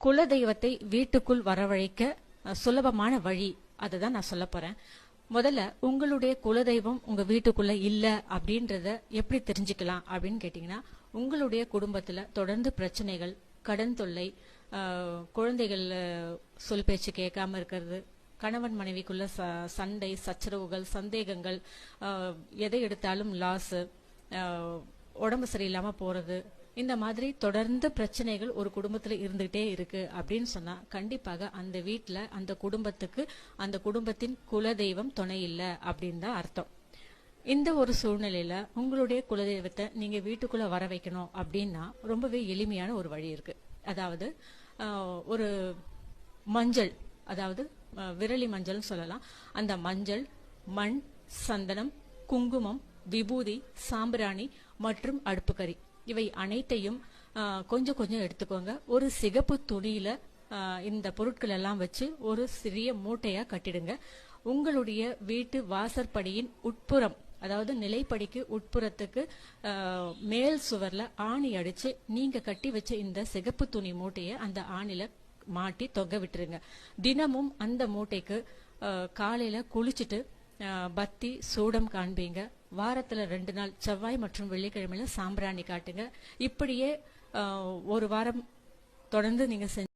குலதெய்வத்தை வீட்டுக்குள் வரவழைக்க சுலபமான வழி. அதுதான் நான் சொல்ல போறேன். முதல்ல உங்களுடைய குலதெய்வம் உங்க வீட்டுக்குள்ள இல்ல அப்படின்றத எப்படி தெரிஞ்சுக்கலாம் அப்படின்னு கேட்டீங்கன்னா உங்களுடைய குடும்பத்துல தொடர்ந்து பிரச்சனைகள் கடன் தொல்லை குழந்தைகள் சொல் பேச்சு கேட்காம இருக்கிறது கணவன் மனைவிக்குள்ள ச சண்டை சச்சரவுகள் சந்தேகங்கள் எதை எடுத்தாலும் லாஸ் உடம்பு சரியில்லாம போறது இந்த மாதிரி தொடர்ந்து பிரச்சனைகள் ஒரு குடும்பத்துல இருந்துகிட்டே இருக்கு அப்படின்னு சொன்னா கண்டிப்பாக அந்த வீட்டில் அந்த குடும்பத்துக்கு அந்த குடும்பத்தின் குலதெய்வம் துணை இல்லை அப்படின்னு தான் அர்த்தம். இந்த ஒரு சூழ்நிலையில உங்களுடைய குலதெய்வத்தை நீங்க வீட்டுக்குள்ள வர வைக்கணும் அப்படின்னா ரொம்பவே எளிமையான ஒரு வழி இருக்கு. அதாவது ஒரு மஞ்சள் அதாவது விரலி மஞ்சள்னு சொல்லலாம். அந்த மஞ்சள் மண் சந்தனம் குங்குமம் விபூதி சாம்பிராணி மற்றும் அடுப்புக்கறி. இவை அனைத்தையும் கொஞ்சம் கொஞ்சம் எடுத்துக்கோங்க. ஒரு சிகப்பு துணியில இந்த பொருட்கள் எல்லாம் வச்சு ஒரு சிறிய மூட்டையா கட்டிடுங்க. உங்களுடைய வீட்டு வாசற்படியின் உட்புறம் அதாவது நிலைப்படிக்கு உட்புறத்துக்கு மேல் சுவர்ல ஆணி அடிச்சு நீங்க கட்டி வச்ச இந்த சிகப்பு துணி மூட்டையை அந்த ஆணில மாட்டி தொங்க விட்டுருங்க. தினமும் அந்த மூட்டைக்கு காலையில குளிச்சுட்டு பத்தி சூடம் காண்பீங்க. வாரத்தில் ரெண்டு நாள் செவ்வாய் மற்றும் வெள்ளிக்கிழமையில சாம்பிராணி காட்டுங்க. இப்படியே ஒரு வாரம் தொடர்ந்து நீங்கள் செஞ்சு